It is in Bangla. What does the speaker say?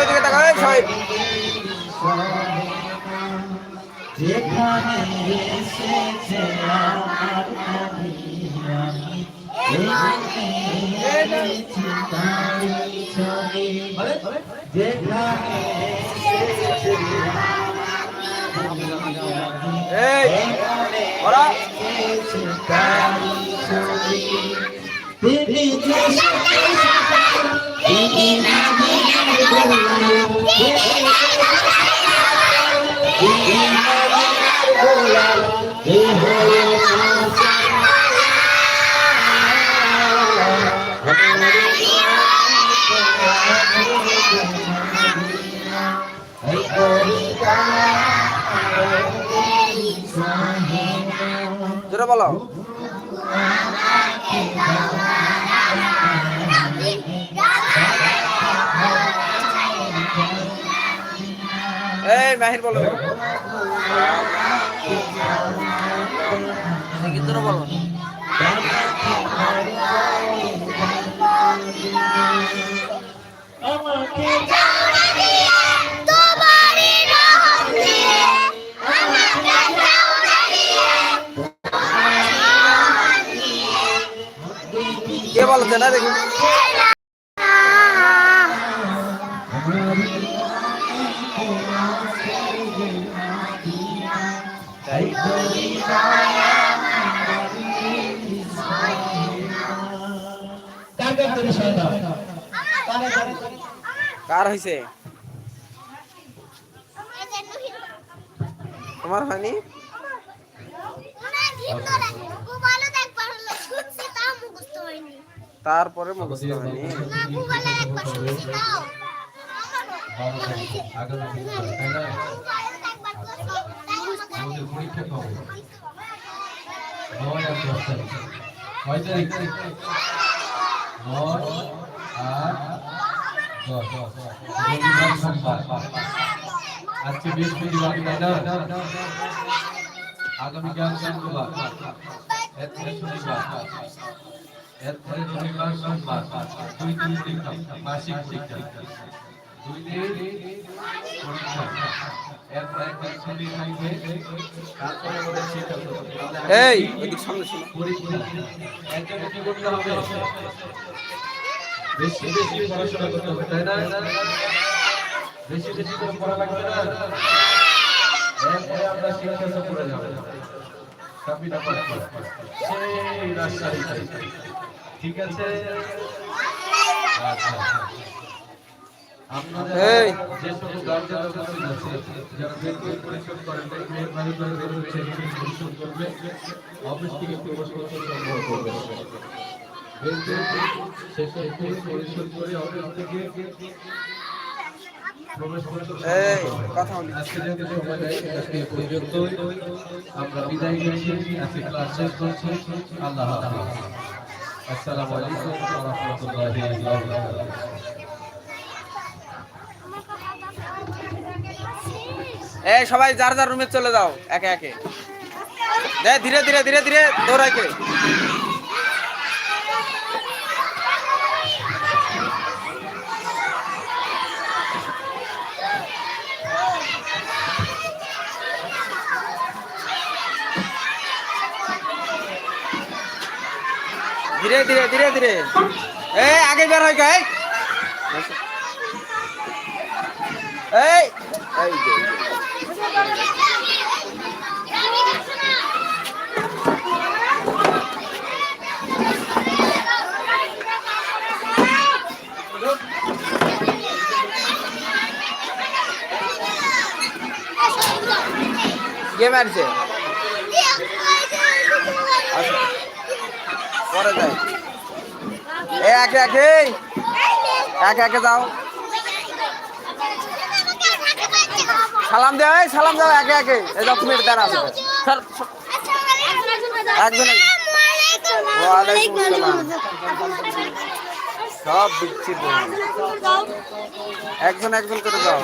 ওদিকে এই সবাই যেখানে এসেছে আমার। যেখানে জোরে বলো। এই মাহির বলো। কি জোরে বলো আমাকে তোমারই রহম দিয়ে কে বলছে না দেখি। কাকে তুমি শোনা কার হয়েছে তোমার হয়নি? তাও মুখস্থ হয়নি। আমাদের পরীক্ষা দশ তারিখ। আজকে বৃহস্পতিবার, তাই না? শুক্রবার এরপরে শনিবার। সোমবার দুই দিন মাসিক পরীক্ষা। দুই এই, ওইদিক সামনে শোনো। পরীক্ষা একজনে কি করতে হবে বেশি তাই না বেশি বেশি করে লাগবে না আমরা শিক্ষা সফরে যাব ঠিক আছে? আচ্ছা আমরা বিদায় নিচ্ছি আজকে ক্লাস শেষ করছি আল্লাহ আসসালামু আলাইকুম এই সবাই যার যার রুমে চলে যাও, একে একে। দে, ধীরে ধীরে ধীরে ধীরে দৌড়াই করে ধীরে ধীরে ধীরে ধীরে। এই আগে বের হয় এই। এই যে, কে মারছে? আচ্ছা। পরে যাই। এ একে একে। একে একে যাও। সালাম দেও এই সালাম দাও একে একে এই দশ মিনিট দাঁড়া স্যার একজন ওয়ালাইকুম আসসালাম সব বিচ্ছিন্ন একজন একজন করে যাও